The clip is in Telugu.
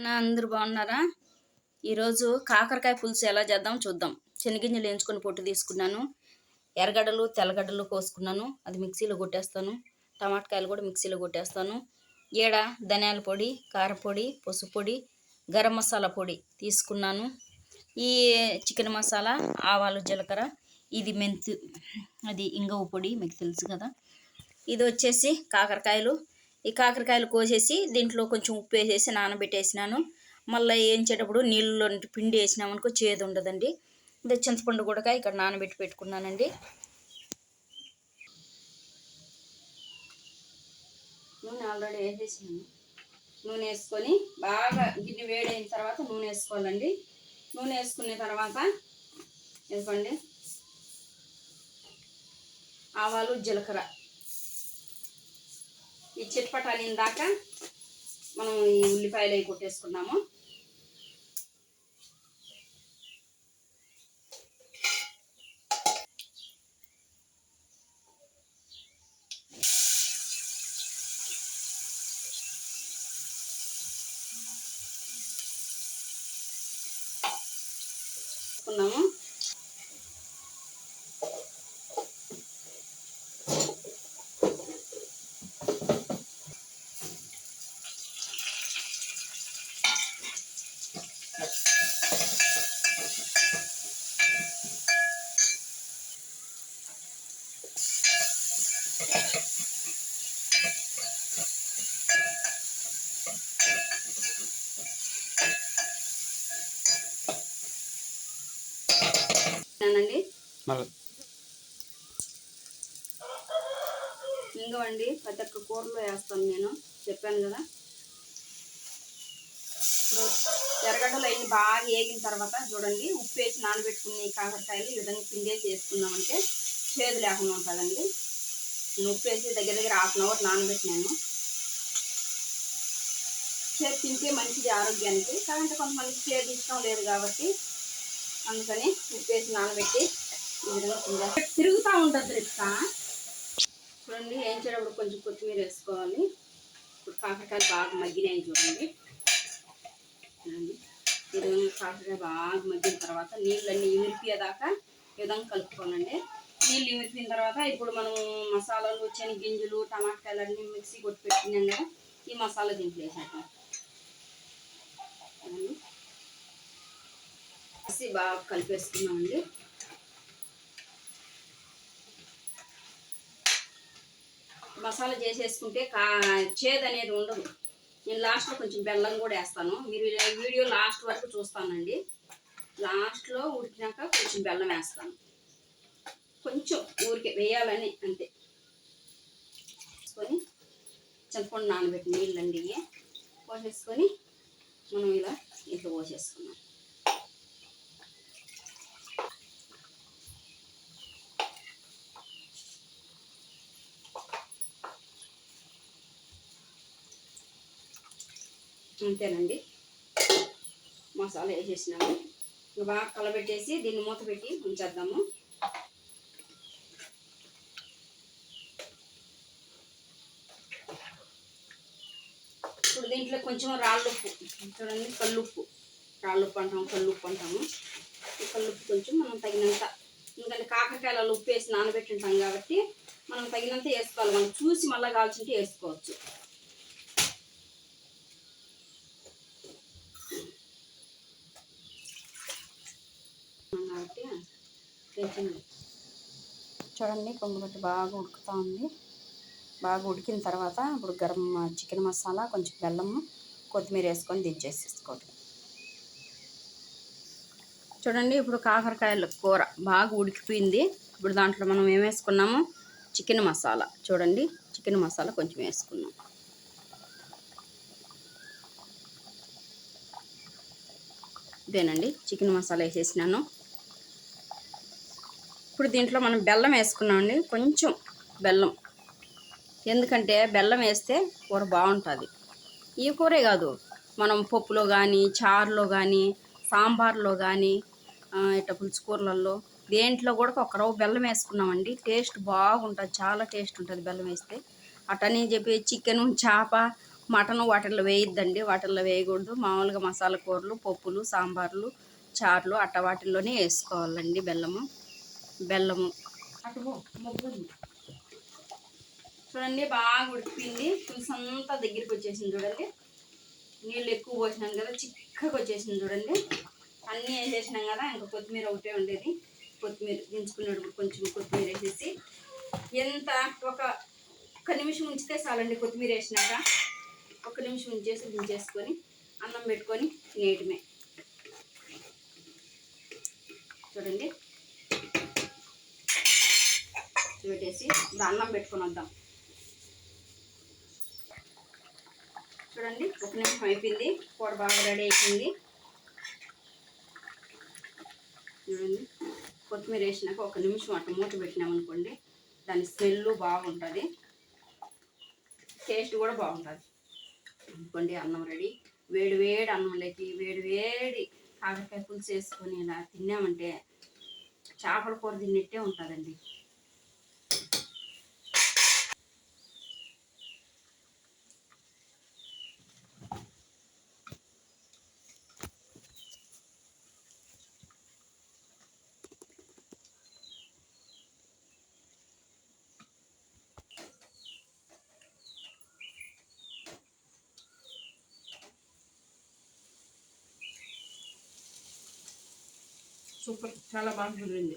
అన్న అందరు బాగున్నారా? ఈరోజు కాకరకాయ పులుసు ఎలా చేద్దాం చూద్దాం. శనగింజలు వేయించుకొని పొట్టు తీసుకున్నాను. ఎర్రగడ్డలు తెల్లగడ్డలు కోసుకున్నాను. అది మిక్సీలో కొట్టేస్తాను. టమాటకాయలు కూడా మిక్సీలో కొట్టేస్తాను. ఏడ ధనియాల పొడి కారపొడి పసుపు పొడి గరం మసాలా పొడి తీసుకున్నాను. ఈ చికెన్ మసాలా ఆవాలు జీలకర్ర ఇది మెంతు అది ఇంగవ పొడి మీకు తెలుసు కదా. ఇది వచ్చేసి కాకరకాయలు. ఈ కాకరకాయలు కోసేసి దీంట్లో కొంచెం ఉప్పు వేసేసి నానబెట్టేసినాను. మళ్ళీ వేయించేటప్పుడు నీళ్ళలో పిండి వేసినామనుకో చేదు ఉండదండి. ఇది చింతపండు కూడా ఇక్కడ నానబెట్టి పెట్టుకున్నానండి. నూనె ఆల్రెడీ వేసేసినాను. నూనె వేసుకొని బాగా గిన్నె వేడైన తర్వాత నూనె వేసుకోవాలండి. నూనె వేసుకున్న తర్వాత వేసుకోండి ఆవాలు జీలకర్ర. ఈ చిట్పటాని దాకా మనం ఈ ఉల్లిపాయలు అవి కొట్టేసుకున్నాము. ఉన్నాము అండి ఇంగవండి ప్రతి ఒక్క కూరలో వేస్తాను నేను. చెప్పాను కదా. ఇప్పుడు ఎర్రగడ్డలు అన్ని బాగా వేగిన తర్వాత చూడండి ఉప్పు వేసి నానబెట్టుకుని కాకరకాయలు ఈ విధంగా పిండేసి వేసుకున్నామంటే చేదు లేకుండా ఉంటుందండి. ఉప్పు వేసి దగ్గర దగ్గర హాఫ్ అన్ అవర్ నానబెట్టినాను. చేదు తింటే మంచిది ఆరోగ్యానికి కాదంటే కొంతమందికి చేదు ఇష్టం లేదు కాబట్టి అందుకని ఉప్పేసి నానబెట్టి ఈ విధంగా తిరుగుతూ ఉంటుంది రిక్క చూడండి వేయించేటప్పుడు కొంచెం కొత్తిమీర వేసుకోవాలి. ఇప్పుడు కాకరకాయలు బాగా మగ్గినాయి చూడండి. చూడండి. ఈ విధంగా కాకరకాయ బాగా మగ్గిన తర్వాత నీళ్ళన్నీ ఇమిరిపోయేదాకా ఈ విధంగా కలుపుకోనండి నీళ్ళు ఇమిరిపోయిన తర్వాత ఇప్పుడు మనం మసాలాలు శనగింజలు టమాటాలు అన్నీ మిక్సీ కొట్టి పెట్టుకున్నాం కదా ఈ మసాలా దీంట్లో వేసేద్దాం చూడండి వేసి బాగా కలిపేసుకున్నామండి. మసాలా చేసేసుకుంటే కా చేదు అనేది ఉండదు. నేను లాస్ట్లో కొంచెం బెల్లం కూడా వేస్తాను. మీరు వీడియో లాస్ట్ వరకు చూస్తానండి. లాస్ట్లో ఉడికినాక కొంచెం బెల్లం వేస్తాను. కొంచెం ఊరికే వేయాలని అంతే. వేసుకొని చింతపండు నానబెట్టి నీళ్ళండి పోసేసుకొని మనం ఇలా ఇంట్లో పోసేసుకున్నాం అంతేనండి మసాలా వేసేసినాము. ఇంకా బాగా కలబెట్టేసి దీన్ని మూత పెట్టి ఉంచేద్దాము. ఇప్పుడు దీంట్లో కొంచెం రాళ్ళుప్పు చూడండి కల్లుప్పు. రాళ్ళుప్పు అంటాము కల్లుప్పు అంటాము. ఈ కల్లుప్పు కొంచెం మనం తగినంత. ఎందుకంటే కాకరకాయలలో ఉప్పు వేసి నానబెట్టి ఉంటాం కాబట్టి మనం తగినంత వేసుకోవాలి. మనం చూసి మళ్ళీ కాల్చుంటే వేసుకోవచ్చు కాబట్టి వేసింది చూడండి కొంగుబట్టి బాగా ఉడుకుతూ ఉంది. బాగా ఉడికిన తర్వాత ఇప్పుడు గరం చికెన్ మసాలా కొంచెం బెల్లము కొత్తిమీర వేసుకొని దించేసేసుకోండి చూడండి ఇప్పుడు కాకరకాయల కూర బాగా ఉడికిపోయింది. ఇప్పుడు దాంట్లో మనం ఏం వేసుకున్నాము? చికెన్ మసాలా. చూడండి చికెన్ మసాలా కొంచెం వేసుకున్నాం. ఇదేనండి చికెన్ మసాలా వేసేసినాను. ఇప్పుడు దీంట్లో మనం బెల్లం వేసుకున్నామండి. కొంచెం బెల్లం. ఎందుకంటే బెల్లం వేస్తే కూర బాగుంటుంది. ఈ కూరే కాదు. మనం పప్పులో కానీ చారులో కానీ సాంబార్లో కానీ ఇట్లా పులుసు కూరలలో దేంట్లో కూడా ఒక రవ్వ బెల్లం వేసుకున్నామండి. టేస్ట్ బాగుంటుంది. చాలా టేస్ట్ ఉంటుంది బెల్లం వేస్తే. అటని చెప్పి చికెన్ చేప మటన్ వాటిల్లో వేయొద్దండి. వాటిల్లో వేయకూడదు. మామూలుగా మసాలా కూరలు పప్పులు సాంబార్లు చారులు అట్ట వాటిల్లోనే వేసుకోవాలండి బెల్లము. బెల్లము. అటు చూడండి బాగా ఉడికింది పులుసు అంతా దగ్గరికి వచ్చేసింది చూడండి. నీళ్ళు ఎక్కువ పోసినాం కదా చిక్కగా వచ్చేసింది చూడండి. అన్నీ వేసేసినాం కదా ఇంకా కొత్తిమీర ఒకటే ఉండేది. కొత్తిమీర దించుకునేటప్పుడు కొంచెం కొత్తిమీర వేసేసి. ఎంత ఒక ఒక్క నిమిషం ఉంచితే చాలండి కొత్తిమీర వేసినాక. ఒక నిమిషం ఉంచేసి దించేసుకొని అన్నం పెట్టుకొని తినేయటమే చూడండి. పెట్టేసి ఇప్పుడు అన్నం పెట్టుకొని వద్దాం. చూడండి ఒక నిమిషం అయిపోయింది. కూర బాగా రెడీ అయిపోయింది. చూడండి కొత్తిమీర వేసినాక ఒక నిమిషం అట్ట మూత పెట్టినామనుకోండి దాని స్మెల్ బాగుంటుంది. టేస్ట్ కూడా బాగుంటుంది. అనుకోండి అన్నం రెడీ. వేడి వేడి అన్నంలోకి వేడి వేడి కాకరకాయ పులుసు వేసుకొని ఇలా తిన్నామంటే చేపల కూర తిన్నట్టే ఉంటుందండి. సూపర్ చాలా బాగా కుదిరింది.